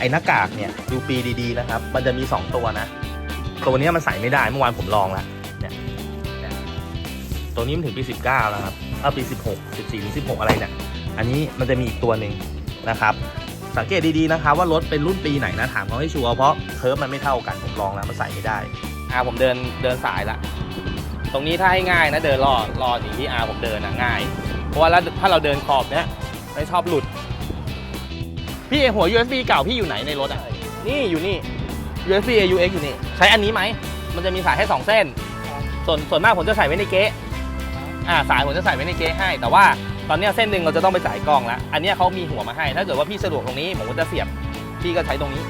ไอ้หน้ากากเนี่ยดูปีดีๆนะครับ มันจะมี 2 ตัวนะ ตัวนี้มันใส่ไม่ได้เมื่อวานผมลองแล้วเนี่ยตัวนี้มันถึงปี 19 แล้วครับเออปี 16 14ถึง16 อะไรเนี่ยอันนี้มันจะมีอีกตัวหนึ่งนะครับ สังเกตดีๆนะครับว่ารถเป็นรุ่นปีไหนนะถามเขาให้ชัวร์เพราะเคิร์ฟมันไม่เท่ากันผมลองแล้วมันใส่ไม่ได้อ่าผมเดินเดินสายละตรงนี้ถ้าให้ง่ายนะเดินรอรออย่างที่อาผมเดินนะง่าย เพราะว่าถ้าเราเดินขอบเนี้ยไม่ชอบหลุด พี่หัว USB เก่าพี่อยู่ไหนในรถอะ นี่อยู่นี่ USB AUX อยู่นี่ ใช้อันนี้ไหม มันจะมีสายให้ 2 เส้น ส่วนส่วนมากผมจะใส่ไว้ในเก๊ะอ่าสายผมจะใส่ไว้ในเก๊ะให้ แต่ว่าตอนเนี้ยเส้นหนึ่งเราจะต้องไปสายกล้องแล้ว อันเนี้ยเขามีหัวมาให้ ถ้าเกิดว่าพี่สะดวกตรงนี้ผมก็จะเสียบ พี่ก็ใช้ตรงนี้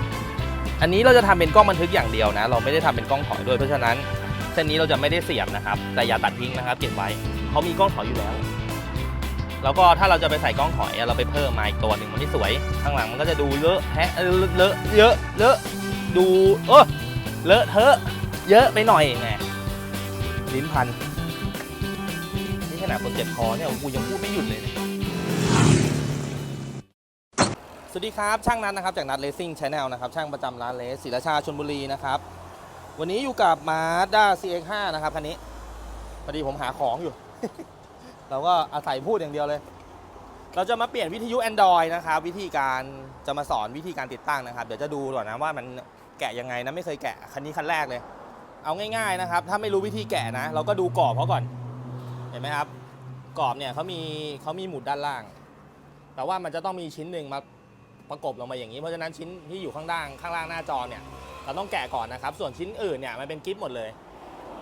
อันนี้เราจะทำเป็นกล้องบันทึกอย่างเดียวนะ เราไม่ได้ทำเป็นกล้องถอยด้วย เพราะฉะนั้น เส้นนี้เราจะไม่ได้เสียบนะครับ แต่อย่าตัดทิ้งนะครับ เก็บไว้เขามีกล้องถอยอยู่แล้ว แล้วก็ถ้าเราจะไปใส่กล้องถอยเราไปเพิ่มมาอีกตัวหนึ่งมันไม่สวย ข้างหลังมันก็จะดูเลอะแฮะเลอะเยอะเลอะดูเออเลอะเทอะเยอะไปหน่อยแหมลิ้นพันนี่ขนาดคนเจ็บคอเนี่ยกูยังพูดไม่หยุดเลยสวัสดีครับ ช่างนัทนะครับจากนัทเลสซิ่งชาแนลนะครับช่างประจำร้านเลสศิราชาชนบุรีนะครับ วันนี้อยู่กับมาด้า CX5 นะครับคันนี้พอดีผมหาของอยู่ เราก็อาศัยพูดอย่างเดียวเลย เราจะมาเปลี่ยนวิทยุ Android นะครับ วิธีการจะมาสอนวิธีการติดตั้งนะครับ เดี๋ยวจะดูก่อนนะว่ามันแกะยังไงนะไม่เคยแกะคันนี้คันแรกเลย เอาง่ายๆนะครับ ถ้าไม่รู้วิธีแกะนะ เราก็ดูกรอบเขาก่อน เห็นไหมครับ กรอบเนี่ยเขามีเขามีหมุดด้านล่าง แต่ว่ามันจะต้องมีชิ้นหนึ่งมาประกบลงมาอย่างนี้ เพราะฉะนั้นชิ้นที่อยู่ข้างล่างข้างล่างหน้าจอเนี่ยเราต้องแกะก่อนนะครับ ส่วนชิ้นอื่นเนี่ยมันเป็นกิฟต์หมดเลย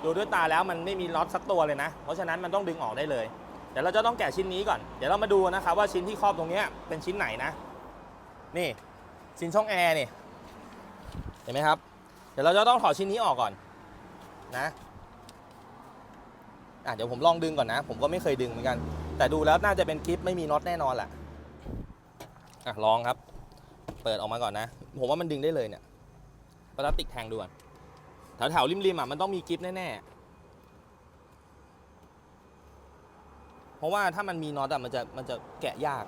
ดูด้วยตาแล้วมันไม่มีน็อตสักตัวเลยนะ เพราะฉะนั้นมันต้องดึงออกได้เลย เดี๋ยวเราจะต้องแกะชิ้นนี้ก่อน เดี๋ยวเรามาดูนะครับว่าชิ้นที่ครอบตรงนี้เป็นชิ้นไหนนะ นี่ชิ้นช่องแอร์นี่ เห็นไหมครับ เดี๋ยวเราจะต้องถอดชิ้นนี้ออกก่อนนะอะเดี๋ยวผมลองดึงก่อนนะ ผมก็ไม่เคยดึงเหมือนกัน แต่ดูแล้วน่าจะเป็นกิฟไม่มีน็อตแน่นอนแหละอะลองครับ เปิดออกมาก่อนนะ ผมว่ามันดึงได้เลยเนี่ยพลาสติกแทงดูก่อนแถวๆริมๆอะมันต้องมีกิฟแน่ๆ เพราะว่าถ้ามันมีน็อตอะมันจะมันจะแกะยาก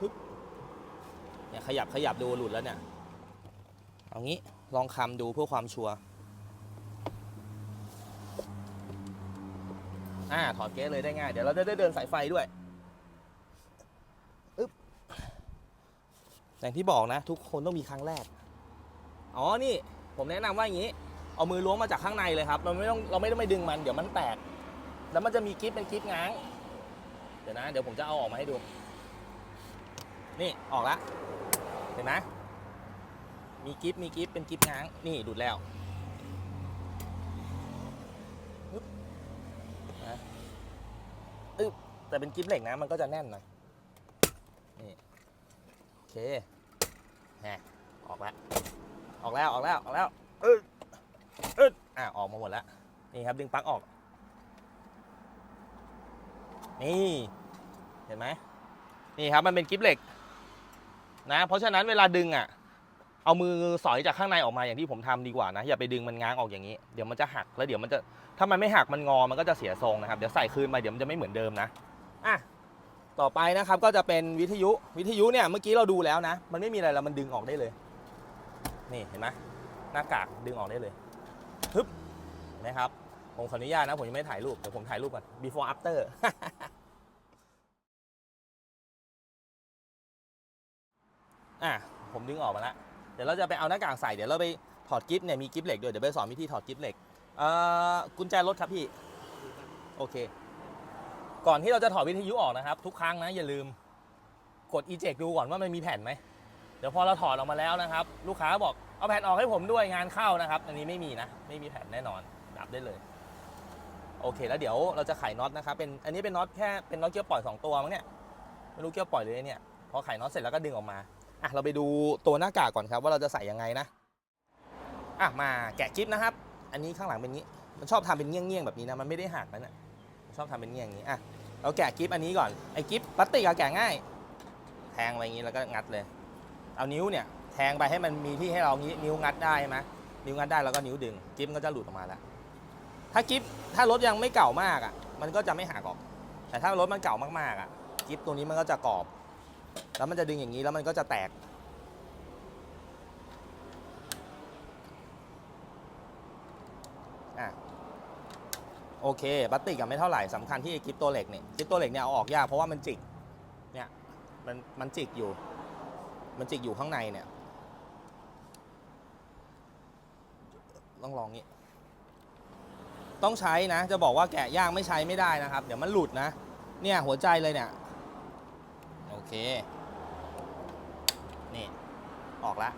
ฮึบเนี่ยขยับขยับดูหลุดแล้วเนี่ย เอางี้ลองคำดูเพื่อความชัวร์อ่าถอดเก๊เลยได้ง่าย เดี๋ยวเราได้เดินสายไฟด้วยอึ๊บอย่างที่บอกนะ ทุกคนต้องมีครั้งแรก อ๋อนี่ ผมแนะนำว่าอย่างนี้ เอามือล้วงมาจากข้างในเลยครับ เราไม่ต้องเราไม่ต้องไปดึงมัน เดี๋ยวมันแตก แล้วมันจะมีกิ๊บเป็นกิ๊บง้าง ดี๋ยวนะ เดี๋ยวผมจะเอาออกมาให้ดู นี่ออกละ เห็นไหมมีกิฟมีกิฟเป็นกิฟง้าง นี่ดูดแล้วฮึบนะอึ๊บแต่เป็นกิฟเหล็กนะ มันก็จะแน่นหน่อย นี่ โอเคแหมออกแล้ว ออกแล้ว ออกแล้ว ออกแล้วอึ๊ดอึ๊ดอะ ออกมาหมดแล้ว นี่ครับ ดึงปลั๊กออก นี่ เห็นไหมนี่ครับมันเป็นกิฟเหล็กนะเพราะฉะนั้นเวลาดึงอะเอามือสอยจากข้างในออกมาอย่างที่ผมทำดีกว่านะอย่าไปดึงมันง้างออกอย่างนี้เดี๋ยวมันจะหักแล้วเดี๋ยวมันจะถ้ามันไม่หักมันงอมันก็จะเสียทรงนะครับเดี๋ยวใส่คืนไปเดี๋ยวมันจะไม่เหมือนเดิมนะอะต่อไปนะครับก็จะเป็นวิทยุวิทยุเนี่ยเมื่อกี้เราดูแล้วนะ มันไม่มีอะไรแล้วมันดึงออกได้เลย นี่เห็นไหมหน้ากากดึงออกได้เลยฮึบเห็นไหมครับผมขออนุญาตนะผมยังไม่ถ่ายรูปเดี๋ยวผมถ่ายรูปก่อน before after อะผมดึงออกมาแล้วเดี๋ยวเราจะไปเอาหน้ากากใส่เดี๋ยวเราไปถอดกิฟต์เนี่ยมีกิฟต์เหล็กด้วยเดี๋ยวไปสอนวิธีถอดกิฟต์เหล็กเอ่อกุญแจรถครับพี่โอเค ก่อนที่เราจะถอดวิทยุออกนะครับ ทุกครั้งนะอย่าลืมกด eject ดูก่อนว่ามันมีแผ่นไหมเดี๋ยวพอเราถอดออกมาแล้วนะครับ ลูกค้าบอกเอาแผ่นออกให้ผมด้วยงานเข้านะครับ อันนี้ไม่มีนะ ไม่มีแผ่นแน่นอนดับได้เลย โอเค แล้วเดี๋ยวเราจะไขน็อตนะครับเป็นอันนี้เป็นน็อตแค่เป็นน็อตเกียวปล่อยสองตัวมั้งเนี่ยไม่รู้เกียวปล่อยเลยเนี่ยพอไขน็อตเสร็จแล้วก็ดึงออกมา อะเราไปดูตัวหน้ากากก่อนครับว่าเราจะใส่ยังไงนะอะมาแกะกิฟต์นะครับ อันนี้ข้างหลังเป็นงี้ มันชอบทำเป็นเงี้ยงๆแบบนี้นะมันไม่ได้หักนะเนี่ยชอบทำเป็นเงี้ยอย่างนี้อะเราแกะกิฟต์อันนี้ก่อนไอ้กิฟต์พลาสติกเอะแกะง่าย แทงไปอย่างนี้แล้วก็งัดเลย เอานิ้วเนี่ยแทงไปให้มันมีที่ให้เรางี้นิ้วงัดได้ไหมนิ้วงัดได้แล้วก็นิ้วดึงกิฟต์มันก็จะหลุดออกมาแล้วถ้ากิฟต์ถ้ารถยังไม่เก่ามากอะ มันก็จะไม่หักออก แต่ถ้ารถมันเก่ามากๆอะกิฟต์ตัวนี้มันก็จะกรอบ แล้วมันจะดึงอย่างนี้แล้วมันก็จะแตกอโอเคบัตติกับไม่เท่าไหร่สำคัญที่คลิปตัวเหล็กเนี่ยคลิปตัวเหล็กเนี่ยเอาออกยากเพราะว่ามันจิก เนี่ย มันมันจิกอยู่ มันจิกอยู่ข้างในเนี่ย ต้องลองนี้ ต้องใช้นะ จะบอกว่าแกะยากไม่ใช้ไม่ได้นะครับ เดี๋ยวมันหลุดนะ เนี่ยหัวใจเลยเนี่ย เค นี่ ออกแล้ว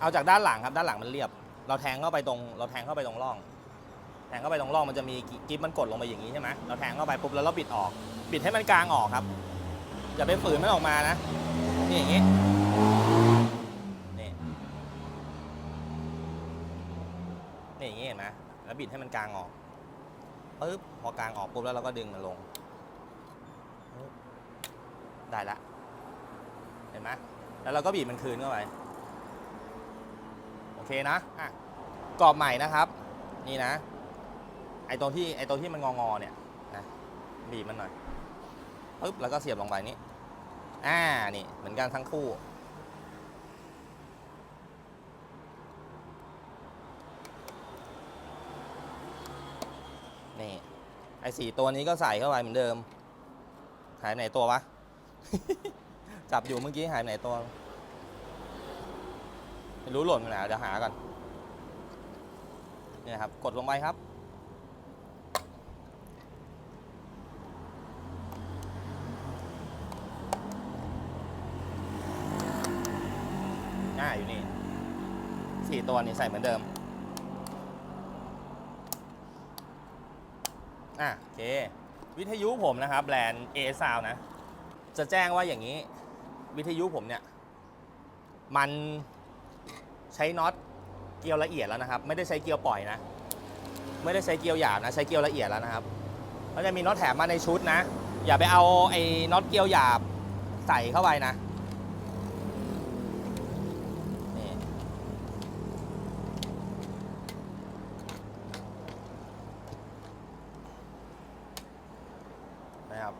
เอาจากด้านหลังครับ ด้านหลังมันเรียบ เราแทงเข้าไปตรง เราแทงเข้าไปตรงร่อง แทงเข้าไปตรงร่องมันจะมีกิ๊บมันกดลงไปอย่างนี้ใช่ไหมเราแทงเข้าไปปุ๊บแล้วเราบิดออก บิดให้มันกลางออกครับ อย่าไปฝืนมันออกมานะ นี่อย่างนี้นี่นี่อย่างนี้เห็นไหมแล้วบิดให้มันกลางออกปึ๊บพอกลางออกปุ๊บแล้วเราก็ดึงมันลง ได้ละ เห็นไหมแล้วเราก็บีบมันคืนเข้าไป โอเคนะอะกรอบใหม่นะครับ นี่นะ ไอตรงที่ไอตรงที่มันงองอเนี่ยนะบีบมันหน่อยปึ๊บแล้วก็เสียบลงไปนี้อ่านี่เหมือนกันทั้งคู่นี่ไอ้สี่ตัวนี้ก็ใส่เข้าไปเหมือนเดิมหายไปไหนตัววะ จับอยู่เมื่อกี้หายไปไหนตัวไม่รู้หล่นไปไหนเดี๋ยวหาก่อนเนี่ยครับ กดลงไปครับ ง่ายอยู่นี่สี่ตัวนี่ใส่เหมือนเดิม อะโอเค วิทยุผมนะครับ แบรนด์ a s o u n d นะ จะแจ้งว่าอย่างนี้ วิทยุผมเนี่ย มันใช้น็อตเกลียวละเอียดแล้วนะครับ ไม่ได้ใช้เกลียวปล่อยนะ ไม่ได้ใช้เกลียวหยาบนะ ใช้เกลียวละเอียดแล้วนะครับก็จะมีน็อตแถมมาในชุดนะ อย่าไปเอาไอ้น็อตเกลียวหยาบใส่เข้าไปนะนี่นะครับ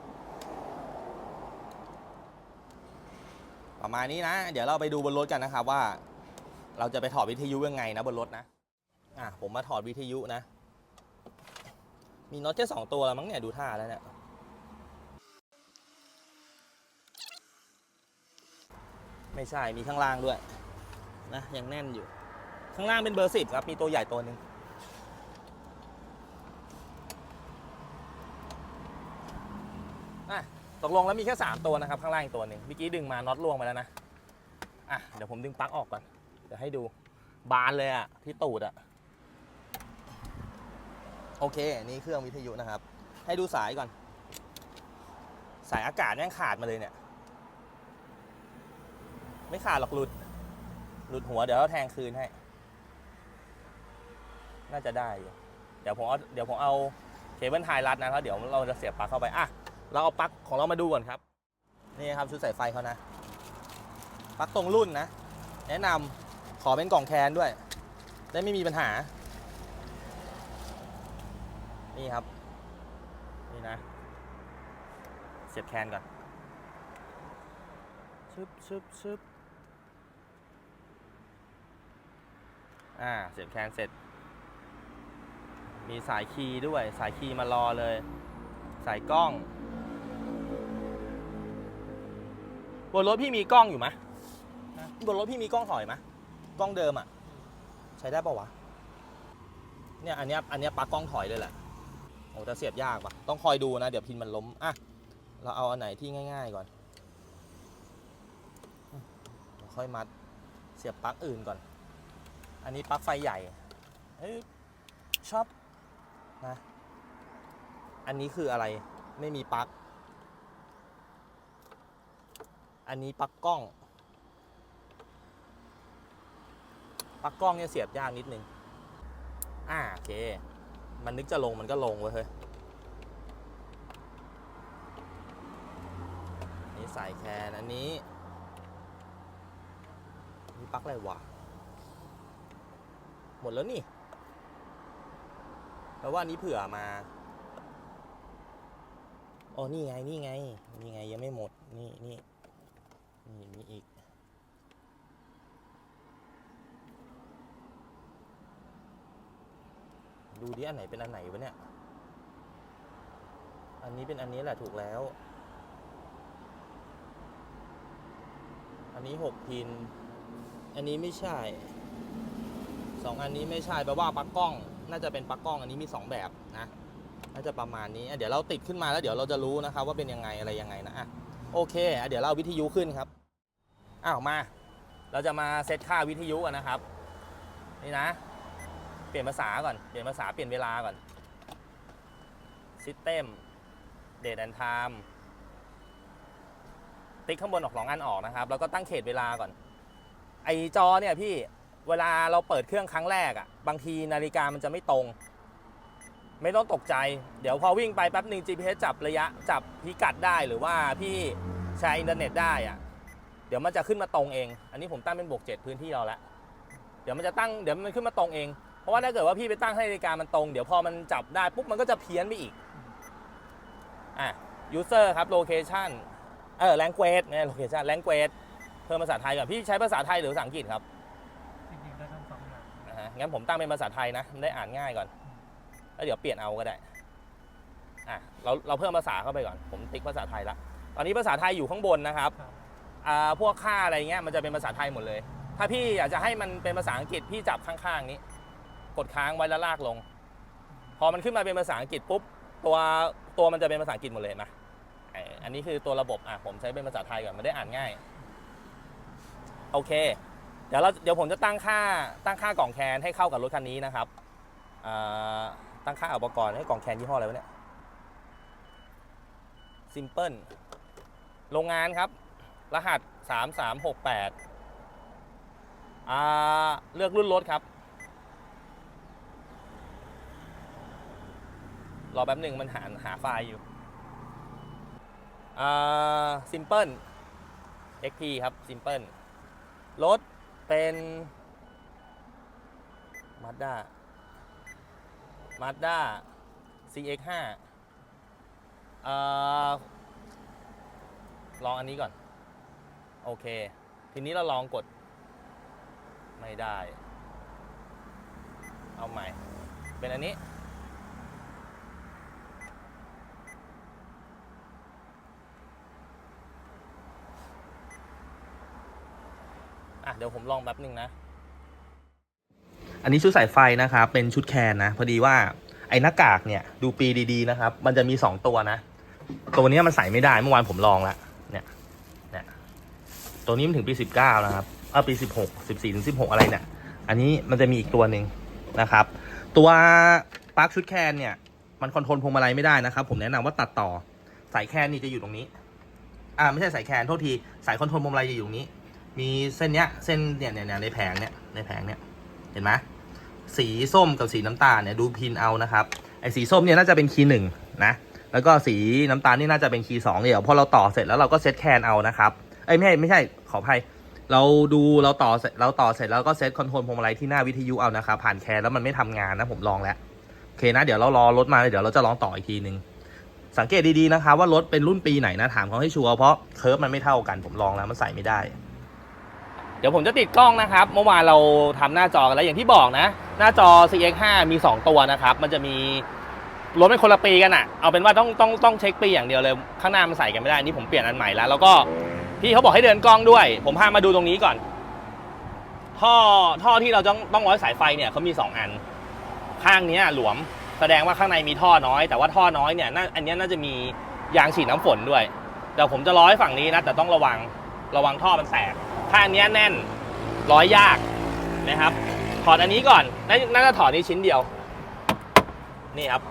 ประมาณนี้นะ เดี๋ยวเราไปดูบนรถกันนะครับว่า เราจะไปถอดวิทยุยังไงนะบนรถนะ อะผมมาถอดวิทยุนะ มีน็อตแค่สองตัวแล้วมั้งเนี่ยดูท่าแล้วเนี่ย ไม่ใช่มีข้างล่างด้วยนะยังแน่นอยู่ ข้างล่างเป็นเบอร์สิบครับมีตัวใหญ่ตัวหนึ่งอะ ตกลงแล้วมีแค่ 3 ตัวนะครับ ข้างล่างอีกตัวหนึ่งเมื่อกี้ดึงมาน็อตล่วงไปแล้วนะอะเดี๋ยวผมดึงปลั๊กออกก่อน เดี๋ยวให้ดูบานเลยอะที่ตูดอะโอเค นี่เครื่องวิทยุนะครับ ให้ดูสายก่อน สายอากาศแม่งขาดมาเลยเนี่ย ไม่ขาดหรอกหลุด หลุดหัวเดี๋ยวเราแทงคืนให้ น่าจะได้อยู่เดี๋ยวผมเอาเดี๋ยวผมเอาเคเบิลไทยรัดนะแล้วเดี๋ยวเราจะเสียบปลั๊กเข้าไปอะ เราเอาปลั๊กของเรามาดูก่อนครับ นี่ครับชุดสายไฟเขานะปลั๊กตรงรุ่นนะ แนะนำขอเป็นกล่องแคนด้วย ได้ไม่มีปัญหา นี่ครับ นี่นะ เสียบแคนก่อนชึบชึบชึบอ่า เสียบแคนเสร็จ มีสายคีย์ด้วย สายคีย์มารอเลย สายกล้อง บนรถพี่มีกล้องอยู่ไหมบนรถพี่มีกล้องถอยไหมกล้องเดิมอะ ใช้ได้ปะวะ เนี่ยอันเนี้ยอันเนี้ยปลั๊กกล้องถอยเลยแหละโอ้แต่เสียบยากปะต้องคอยดูนะเดี๋ยวพินมันล้มอะเราเอาอันไหนที่ง่าย ๆก่อนค่อยมัดเสียบปลั๊กอื่นก่อน อันนี้ปลั๊กไฟใหญ่เอ้ยชอบนะ อันนี้คืออะไรไม่มีปลั๊ก อันนี้ปลั๊กกล้องปลั๊กกล้องเนี่ยเสียบยากนิดนึง อ่าโอเค มันนึกจะลงมันก็ลงเว้ยเฮ้ยนี่สายแคนอันนี้นี่ปลั๊กอะไรวะ หมดแล้วนี่แปลว่านนี้เผื่อมาอ๋อนี่ไง นี่ไง นี่ไงยังไม่หมด นี่นี่ นี่มีอีก ดูดิอันไหนเป็นอันไหนวะเนี่ย อันนี้เป็นอันนี้แหละถูกแล้ว อันนี้หกพิน อันนี้ไม่ใช่สองอันนี้ไม่ใช่แปลว่าปลั๊กกล้อง น่าจะเป็นปลั๊กกล้อง อันนี้มีสองแบบนะ น่าจะประมาณนี้ เดี๋ยวเราติดขึ้นมาแล้วเดี๋ยวเราจะรู้นะครับว่าเป็นยังไงอะไรยังไงนะอะ โอเค เดี๋ยวเราเอาวิทยุขึ้นครับ อ้าวมา เราจะมาเซตค่าวิทยุกันนะครับ นี่นะ เปลี่ยนภาษาก่อน เปลี่ยนภาษาเปลี่ยนเวลาก่อน System Date and Time ติ๊กข้างบนออกสองอันออกนะครับ แล้วก็ตั้งเขตเวลาก่อน ไอจอเนี่ยพี่ เวลาเราเปิดเครื่องครั้งแรกอะ่ะบางทีนาฬิกามันจะไม่ตรง ไม่ต้องตกใจ เดี๋ยวพอวิ่งไปแป๊บหนึ่ง GPS จับระยะจับพิกัดได้หรือว่าพี่ใช้อินเทอร์เน็ตได้อะ่ะเดี๋ยวมันจะขึ้นมาตรงเอง อันนี้ผมตั้งเป็นบวกเจ็ดพื้นที่เราแล้วเดี๋ยวมันจะตั้งเดี๋ยวมันขึ้นมาตรงเอง เพราะว่าถ้าเกิดว่าพี่ไปตั้งให้นาฬิกามันตรง เดี๋ยวพอมันจับได้ปุ๊บมันก็จะเพี้ยนไปอีก อะ user ครับ location เออ language เนี่ย location language เพิ่มภาษาไทยก่อนพี่ใช้ภาษาไทยหรือภาษาอังกฤษครับ จริงๆได้ทั้งสองอย่างนะฮะงั้นผมตั้งเป็นภาษาไทยนะมันได้อ่านง่ายก่อน แล้วเดี๋ยวเปลี่ยนเอาก็ได้อะเราเราเพิ่มภาษาเข้าไปก่อน ผมติ๊กภาษาไทยละตอนนี้ภาษาไทยอยู่ข้างบนนะครับครับอ่าพวกค่าอะไรเงี้ยมันจะเป็นภาษาไทยหมดเลย ถ้าพี่อยากจะให้มันเป็นภาษาอังกฤษพี่จับข้างๆนี้ กดค้างไว้แล้วลากลง พอมันขึ้นมาเป็นภาษาอังกฤษปุ๊บตัวตัวมันจะเป็นภาษาอังกฤษหมดเลยเห็นไหมไอ้อันนี้คือตัวระบบอะผมใช้เป็นภาษาไทยก่อนมันได้อ่านง่ายโอเค เดี๋ยวเราเดี๋ยวผมจะตั้งค่าตั้งค่ากล่องแคนให้เข้ากับรถคันนี้นะครับอ่า ตั้งค่าอุปกรณ์ให้กล่องแคนยี่ห้ออะไรวะเนี่ยซิมเพิลโรงงานครับ รหัส 3368อ่าเลือกรุ่นรถครับ รอแป๊บหนึ่งมันหาหาไฟล์อยู่อ่าซิมเพิล XP ครับซิมเพิลรถเป็น Mazda Mazda CX5 เอ่อลองอันนี้ก่อน โอเค ทีนี้เราลองกด ไม่ได้ เอาใหม่ เป็นอันนี้ อะ เดี๋ยวผมลองแป๊บหนึ่งนะ อันนี้ชุดสายไฟนะครับ เป็นชุดแคนนะ พอดีว่าไอ้หน้ากากเนี่ยดูปีดีๆนะครับ มันจะมี 2 ตัวนะ ตัวนี้มันใส่ไม่ได้เมื่อวานผมลองแล้วเนี่ยเนี่ยตัวนี้มันถึงปี 19 นะครับเออปี 16 14ถึง16 อะไรเนี่ย อันนี้มันจะมีอีกตัวหนึ่งนะครับ ตัวปลั๊กชุดแคนเนี่ยมันคอนโทรลพวงมาลัยไม่ได้นะครับ ผมแนะนำว่าตัดต่อสายแคนนี่จะอยู่ตรงนี้ อ่าไม่ใช่สายแคนโทษทีสายคอนโทรลพวงมาลัยจะอยู่ตรงนี้ มีเส้นเนี้ยเส้นเนี่ยเนี่ยเนี่ยในแผงเนี่ยในแผงเนี่ยเห็นไหม สีส้มกับสีน้ำตาลเนี่ยดูพินเอานะครับไอ้สีส้มเนี่ยน่าจะเป็นคีย์หนึ่งนะแล้วก็สีน้ำตาลนี่น่าจะเป็นคีย์สองเดี๋ยวพอเราต่อเสร็จแล้วเราก็เซตแคนเอานะครับเอ้ยไม่ใช่ไม่ใช่ขออภัยเราดูเราต่อเสร็จเราต่อเสร็จแล้วก็เซตคอนโทรลพวงมาลัยที่หน้าวิทยุเอานะครับผ่านแคนแล้วมันไม่ทำงานนะผมลองแล้วโอเคนะเดี๋ยวเรารอรถมาเดี๋ยวเราจะลองต่ออีกทีนึงสังเกตดีๆนะครับว่ารถเป็นรุ่นปีไหนนะถามเขาให้ชัวร์เพราะเคิร์ฟมันไม่เท่ากันผมลองแล้วมันใส่ไม่ได้ เดี๋ยวผมจะติดกล้องนะครับ เมื่อวานเราทำหน้าจอกันแล้วอย่างที่บอกนะ หน้าจอ CX5 มี 2 ตัวนะครับ มันจะมีรถเป็นคนละปีกันอะเอาเป็นว่าต้องต้องต้องเช็คปีอย่างเดียวเลย ข้างหน้ามันใส่กันไม่ได้นี่ผมเปลี่ยนอันใหม่แล้ว แล้วก็พี่เขาบอกให้เดินกล้องด้วย ผมพามาดูตรงนี้ก่อน ท่อท่อที่เราต้องต้องร้อยสายไฟเนี่ยเขามี 2 อัน ข้างนี้หลวม แสดงว่าข้างในมีท่อน้อย แต่ว่าท่อน้อยเนี่ยน่าอันนี้น่าจะมียางฉีดน้ำฝนด้วยเดี๋ยวผมจะร้อยฝั่งนี้นะแต่ต้องระวัง ระวังท่อมันแตกข้างเนี้แน่นร้อยยากนะครับ ถอดอันนี้ก่อนน่าน่าจะถอดนี้ชิ้นเดียว นี่ครับ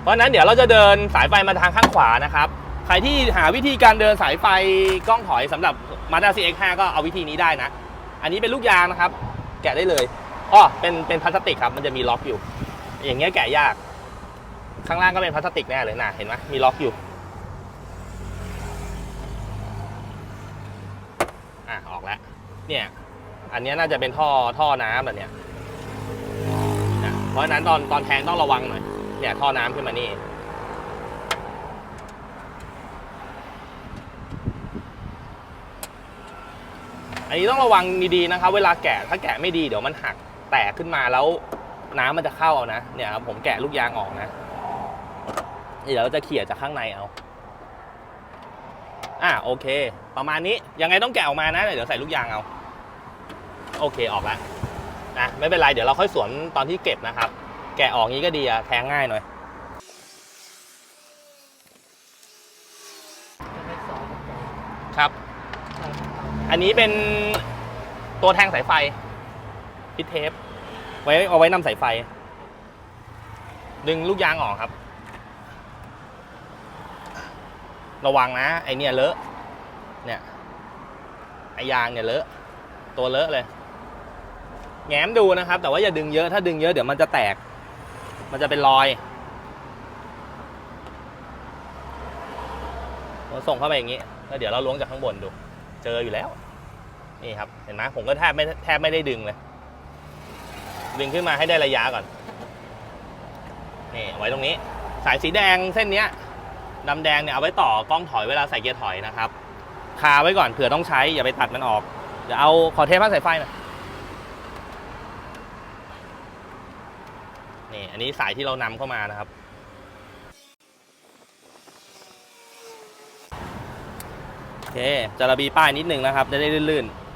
เพราะนั้นเดี๋ยวเราจะเดินสายไฟมาทางข้างขวานะครับ ใครที่หาวิธีการเดินสายไฟกล้องถอยสำหรับ Mazda CX-5 ก็เอาวิธีนี้ได้นะ อันนี้เป็นลูกยางนะครับ แกะได้เลยอ้อเป็นเป็นพลาสติกครับ มันจะมีล็อกอยู่ อย่างเงี้ยแกะยาก ข้างล่างก็เป็นพลาสติกแน่เลยนะ เห็นไหมมีล็อกอยู่ อะออกแล้ว เนี่ย อันนี้น่าจะเป็นท่อท่อน้ำแบบเนี้ยนะเพราะฉะนั้นตอนตอนแทงต้องระวังหน่อย เนี่ยท่อน้ำขึ้นมานี่ออันนี้ต้องระวังดีๆนะครับ เวลาแกะถ้าแกะไม่ดีเดี๋ยวมันหักแตกขึ้นมาแล้วน้ำมันจะเข้าเอานะ เนี่ยครับผมแกะลูกยางออกนะ เดี๋ยวเราจะเขี่ยจากข้างในเอา อ่าโอเค ประมาณนี้ยังไงต้องแกะออกมานะ เดี๋ยวใส่ลูกยางเอา โอเคออกแล้วนะไม่เป็นไรเดี๋ยวเราค่อยสวนตอนที่เก็บนะครับ แกะออกงี้ก็ดีอะแทงง่ายหน่อยครับ อันนี้เป็นตัวแทงสายไฟพิทเทป ไว้เอาไว้นำสายไฟ ดึงลูกยางออกครับ ระวังนะ ไอเนี่ยเลอะเนี่ยไอยางเนี่ยเลอะตัวเลอะเลย แง้มดูนะครับ แต่ว่าอย่าดึงเยอะถ้าดึงเยอะเดี๋ยวมันจะแตก มันจะเป็นรอยเราส่งเข้าไปอย่างนี้แล้วเดี๋ยวเราล้วงจากข้างบนดู เจออยู่แล้ว นี่ครับ เห็นไหมผมก็แทบไม่แทบไม่ได้ดึงเลย ดึงขึ้นมาให้ได้ระยะก่อน นี่ไว้ตรงนี้ สายสีแดงเส้นเนี้ยดำแดงเนี่ยเอาไว้ต่อกล้องถอยเวลาใส่เกียร์ถอยนะครับ คาไว้ก่อนเผื่อต้องใช้อย่าไปตัดมันออก เดี๋ยวเอาขอเทปผ้าสายไฟหน่อย นี่อันนี้สายที่เรานำเข้ามานะครับ โอเคจะระบีป้ายนิดนึงนะครับ จะได้ลื่นๆ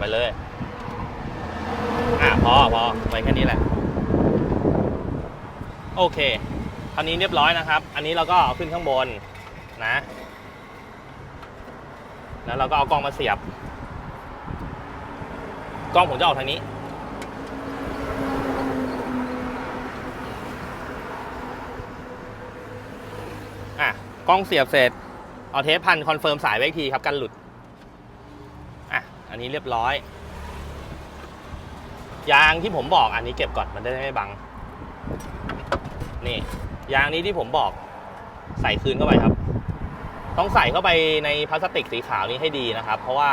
ไปเลย อ่าพอพอไว้แค่นี้แหละ โอเคคราวนี้เรียบร้อยนะครับ อันนี้เราก็เอาขึ้นข้างบนนะ แล้วเราก็เอากล้องมาเสียบ กล้องผมจะออกทางนี้ อะ กล้องเสียบเสร็จ เอาเทปพันคอนเฟิร์มสายไว้ทีครับกันหลุด อะ อันนี้เรียบร้อย ยางที่ผมบอกอันนี้เก็บก่อนมันได้ไม่บัง นี่ยางนี้ที่ผมบอกใส่คืนเข้าไปครับ ต้องใส่เข้าไปในพลาสติกสีขาวนี้ให้ดีนะครับ เพราะว่า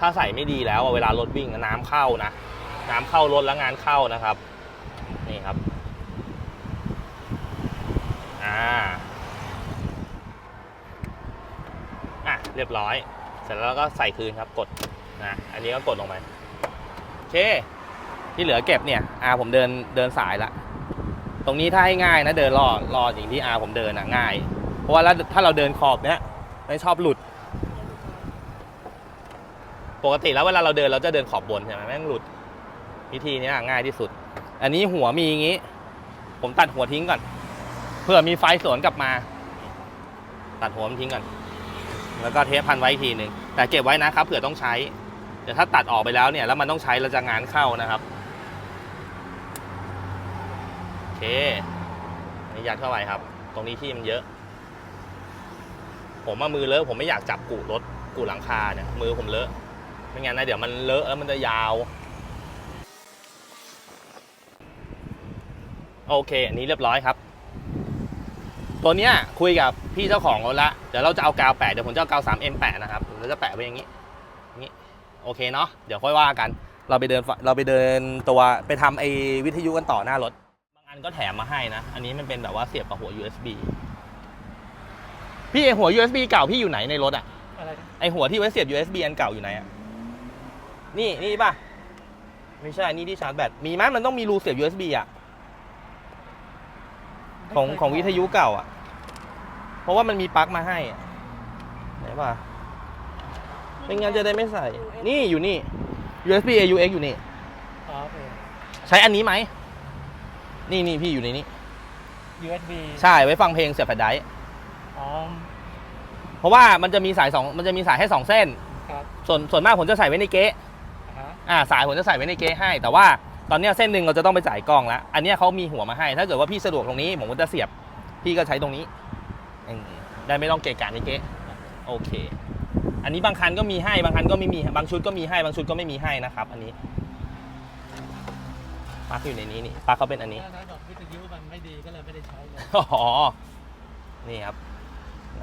ถ้าใส่ไม่ดีแล้วเวลารถวิ่งน้ำเข้านะน้ำเข้ารถแล้วงานเข้านะครับ นี่ครับอ่าอะเรียบร้อย เสร็จแล้วก็ใส่คืนครับกดนะอันนี้ก็กดลงไปโอเคที่เหลือเก็บเนี่ยอ่าผมเดินเดินสายละ ตรงนี้ถ้าให้ง่ายนะเดินรอรออย่างที่อาผมเดินอะง่าย เพราะว่าแล้วถ้าเราเดินขอบเนี้ยไม่ชอบหลุด ปกติแล้วเวลาเราเดินเราจะเดินขอบบนใช่ไหมแม่งหลุดวิธีนี้ง่ายที่สุด อันนี้หัวมีอย่างงี้ ผมตัดหัวทิ้งก่อนเพื่อมีไฟสวนกลับมา ตัดหัวมันทิ้งก่อนแล้วก็เทปพันไว้อีกทีหนึ่งแต่เก็บไว้นะครับเผื่อต้องใช้เดี๋ยวถ้าตัดออกไปแล้วเนี่ยแล้วมันต้องใช้เราจะงานเข้านะครับ โอ เคนนี้ยัดเข้าไปครับ ตรงนี้ที่มันเยอะ ผมมามือเลอะผมไม่อยากจับกูรถกูหลังคาเนี่ยมือผมเลอะ ไม่งั้นนะเดี๋ยวมันเลอะแล้วมันจะยาว โอเค อันนี้เรียบร้อยครับ ตัวเนี้ยคุยกับพี่เจ้าของรถละเดี๋ยวเราจะเอากาวแปะเดี๋ยวผมจะเอากาว 3M แปะนะครับเราจะแปะไว้อย่างนี้นี้โอเคเนาะเดี๋ยวค่อยว่ากัน เราไปเดินเราไปเดินตัวไปทำไอวิทยุกันต่อหน้ารถ บางอันก็แถมมาให้นะ อันนี้มันเป็นแบบว่าเสียบกับหัว USB พี่ไอหัว USB เก่าพี่อยู่ไหนในรถอะอะไรนะไอหัวที่ไว้เสียบ USB อันเก่าอยู่ไหนอะนี่นี่ป่ะ ไม่ใช่ นี่ที่ชาร์จแบต มีไหมมันต้องมีรูเสียบ USB อะของของวิทยุเก่าอะเพราะว่ามันมีปลั๊กมาให้อะไหนป่ะไม่งั้นจะได้ไม่ใส่ นี่อยู่นี่ USB AUX อยู่นี่ อ๋อโอเค ใช้อันนี้ไหม นี่นี่พี่อยู่ในนี้ USB ใช่ไว้ฟังเพลงเสียบแฟลชไดรฟ์อ๋อเพราะว่ามันจะมีสายสองมันจะมีสายให้สองเส้น ครับส่วนส่วนมากผมจะใส่ไว้ในเก๊ะอ่าฮะอ่าสายผมจะใส่ไว้ในเก๊ะให้ แต่ว่าตอนเนี้ยเส้นหนึ่งเราจะต้องไปจ่ายกล้องแล้วอันเนี้ยเขามีหัวมาให้ ถ้าเกิดว่าพี่สะดวกตรงนี้ผมก็จะเสียบพี่ก็ใช้ตรงนี้อืมได้ไม่ต้องเกะกะในเก๊ะโอเค อันนี้บางคันก็มีให้บางคันก็ไม่มีบางชุดก็มีให้บางชุดก็ไม่มีให้นะครับ อันนี้ ปลั๊กอยู่ในนี้นี่ปลั๊กเขาเป็นอันนี้ถ้าถ้าดอกวิทยุมันไม่ดีก็เลยไม่ได้ใช้เลยอ๋อ นี่ครับ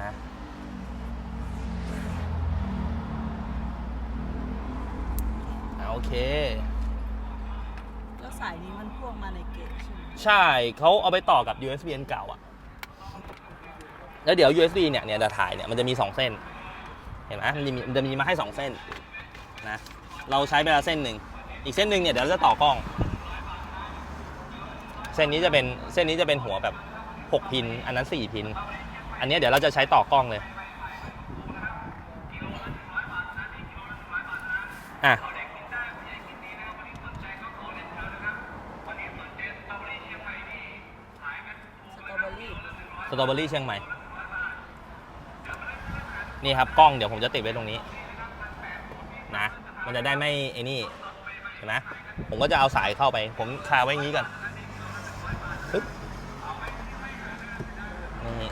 นะโอเค แล้วสายนี้มันพ่วงมาในเกจใช่ไหมใช่ เขาเอาไปต่อกับ USB อันเก่าอะแล้วเดี๋ยว USB เนี่ย เนี่ยจะถ่ายเนี่ย มันจะมี 2 เส้น เห็นไหมมันจะมีมันจะมีมาให้ 2 เส้น นะ เราใช้ไปแล้วเส้นหนึ่ง อีกเส้นหนึ่งเนี่ย เดี๋ยวเราจะต่อกล้อง เส้นนี้จะเป็นเส้นนี้จะเป็นหัวแบบ 6 พิน อันนั้น 4 พิน อันเนี้ยเดี๋ยวเราจะใช้ต่อกล้องเลย อะสตรอเบอรี่สตรอเบอรี่เชียงใหม่ นี่ครับกล้องเดี๋ยวผมจะติดไว้ตรงนี้นะมันจะได้ไม่ไอ้นี่เห็นไหมผมก็จะเอาสายเข้าไป ผมคาไว้อย่างนี้ก่อนปึ๊บนี่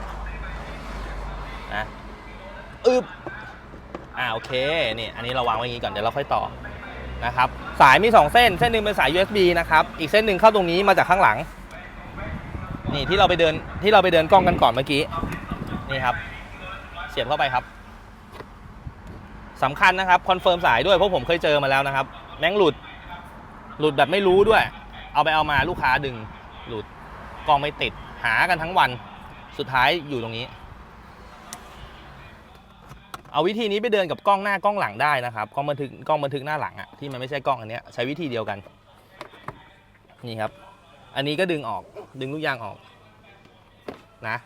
นะอึบอ่าโอ เคนี่อันนี้เราวางไว้อย่างนี้ก่อนเดี๋ยวเราค่อยต่อนะครับสายมี 2 เส้น เส้นหนึ่งเป็นสาย USB นะครับอีกเส้นหนึ่งเข้าตรงนี้มาจากข้างหลัง นี่ที่เราไปเดินที่เราไปเดินกล้องกันก่อนเมื่อกี้นี่ครับ เสียบเข้าไปครับสำคัญนะครับคอนเฟิร์มสายด้วยเพราะผมเคยเจอมาแล้วนะครับแม่งหลุดหลุดแบบไม่รู้ด้วย เอาไปเอามาลูกค้าดึงหลุดกล้องไม่ติดหากันทั้งวันสุดท้ายอยู่ตรงนี้ เอาวิธีนี้ไปเดินกับกล้องหน้ากล้องหลังได้นะครับกล้องบันทึกกล้องบันทึกหน้าหลังอะที่มันไม่ใช่กล้องอันเนี้ยใช้วิธีเดียวกันนี่ครับ อันนี้ก็ดึงออกดึงลูกยางออกนะ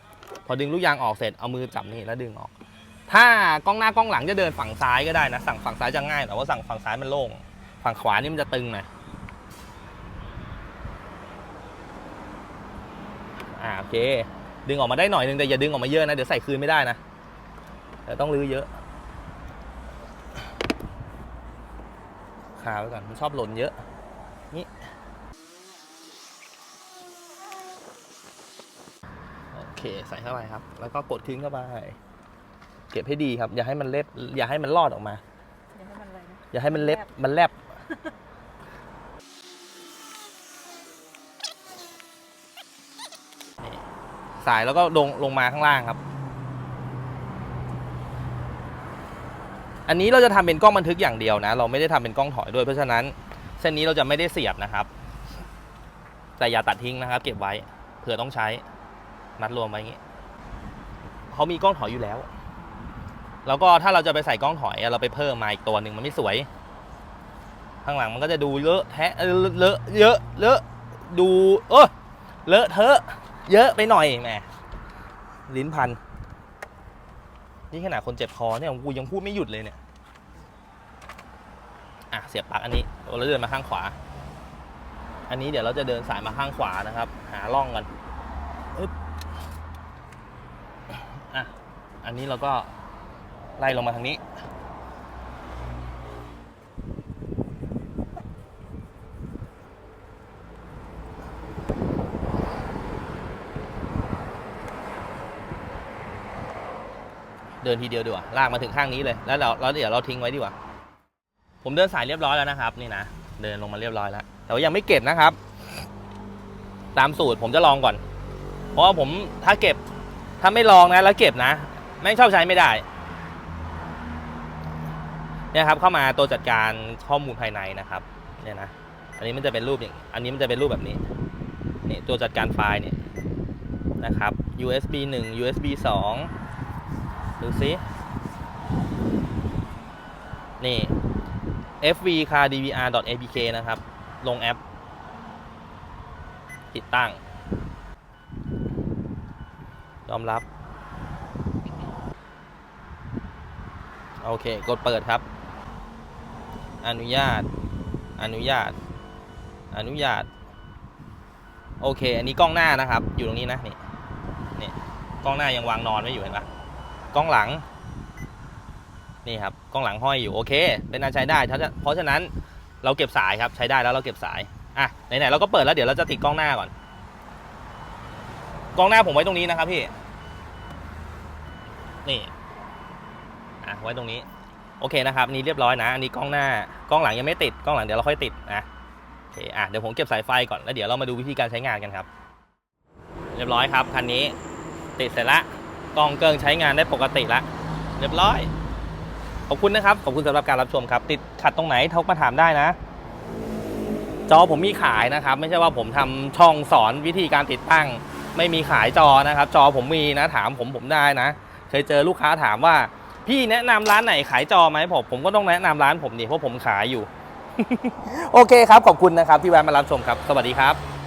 พอดึงลูกยางออกเสร็จเอามือจับนี่แล้วดึงออก ถ้ากล้องหน้ากล้องหลังจะเดินฝั่งซ้ายก็ได้นะ สั่งฝั่งซ้ายจะง่ายแต่ว่าสั่งฝั่งซ้ายมันโล่งฝั่งขวานี่มันจะตึงหน่อยอ่าโอเค ดึงออกมาได้หน่อยนึงแต่อย่าดึงออกมาเยอะนะ เดี๋ยวใส่คืนไม่ได้นะเดี๋ยวต้องรื้อเยอะาไว้ก่อน มันชอบหล่นเยอะ นี่โอเคใส่เข้าไปครับ แล้วก็กดทิ้งเข้าไปเก็บให้ดีครับ อย่าให้มันเล็บ อย่าให้มันรอดออกมา อย่าให้มันอะไรนะอย่าให้มันเล็บ มันแลบนี่สายแล้วก็ลงลงมาข้างล่างครับ อันนี้เราจะทำเป็นกล้องบันทึกอย่างเดียวนะ เราไม่ได้ทำเป็นกล้องถอยด้วย เพราะฉะนั้นเส้นนี้เราจะไม่ได้เสียบนะครับ แต่อย่าตัดทิ้งนะครับ เก็บไว้เผื่อต้องใช้มัดรวมไว้อย่างนี้เขามีกล้องถอยอยู่แล้ว แล้วก็ถ้าเราจะไปใส่กล้องถอยเราไปเพิ่มมาอีกตัวหนึ่งมันไม่สวย ข้างหลังมันก็จะดูเลอะแทะเออเลอะเยอะเลอะดูเออเลอะเทอะ เยอะไปหน่อยแหมลิ้นพัน นี่ขนาดคนเจ็บคอเนี่ยกูยังพูดไม่หยุดเลยเนี่ย อะเสียบปลั๊กอันนี้เราเดินมาข้างขวา อันนี้เดี๋ยวเราจะเดินสายมาข้างขวานะครับ หาร่องกันอึ๊บอะอันนี้เราก็ไล่ลงมาทางนี้ ดินทีเดียวดีกว่าลากมาถึงข้างนี้เลยแล้วเราแล้วเดี๋ยวเราทิ้งไว้ดีกว่า ผมเดินสายเรียบร้อยแล้วนะครับ นี่นะเดินลงมาเรียบร้อยแล้ว แต่ว่ายังไม่เก็บนะครับ ตามสูตรผมจะลองก่อน เพราะว่าผมถ้าเก็บถ้าไม่ลองนะ แล้วเก็บนะแม่งชอบใช้ไม่ได้เนี่ยครับเข้ามาตัวจัดการข้อมูลภายในนะครับเนี่ยนะอันนี้มันจะเป็นรูปอย่างอันนี้มันจะเป็นรูปแบบนี้นี่ตัวจัดการไฟล์เนี่ยนะครับ USB 1 USB 2 ดูซินี่ fv car dvr apk นะครับ ลงแอป ติดตั้ง ยอมรับ โอเค กดเปิดครับ อนุญาต อนุญาต อนุญาต โอเค อันนี้กล้องหน้านะครับ อยู่ตรงนี้นะ นี่ นี่ กล้องหน้ายังวางนอนไม่อยู่เห็นปะ กล้องหลัง นี่ครับกล้องหลังห้อยอยู่โอเค เป็นอันใช้ได้ เพราะฉะนั้นเราเก็บสายครับใช้ได้แล้วเราเก็บสายอะไหนๆเราก็เปิดแล้วเดี๋ยวเราจะติดกล้องหน้าก่อน กล้องหน้าผมไว้ตรงนี้นะครับพี่ นี่อะไว้ตรงนี้โอเคนะครับนนี้เรียบร้อยนะอันนี้กล้องหน้ากล้องหลังยังไม่ติดกล้องหลังเดี๋ยวเราค่อยติดนะโอเคอะเดี๋ยวผมเก็บสายไฟก่อนแล้วเดี๋ยวเรามาดูวิธีการใช้งานกันครับ เรียบร้อยครับคันนี้ติดเสร็จละ กล้องเกิงใช้งานได้ปกติละเรียบร้อย ขอบคุณนะครับ ขอบคุณสำหรับการรับชมครับ ติดขัดตรงไหนโทรมาถามได้นะ จอผมมีขายนะครับ ไม่ใช่ว่าผมทำช่องสอนวิธีการติดตั้ง ไม่มีขายจอนะครับ จอผมมีนะ ถามผมผมได้นะ เคยเจอลูกค้าถามว่า พี่แนะนำร้านไหนขายจอไหมผมผมก็ต้องแนะนำร้านผมดิเพราะผมขายอยู่ โอเคครับ ขอบคุณนะครับที่แวะมารับชมครับ สวัสดีครับ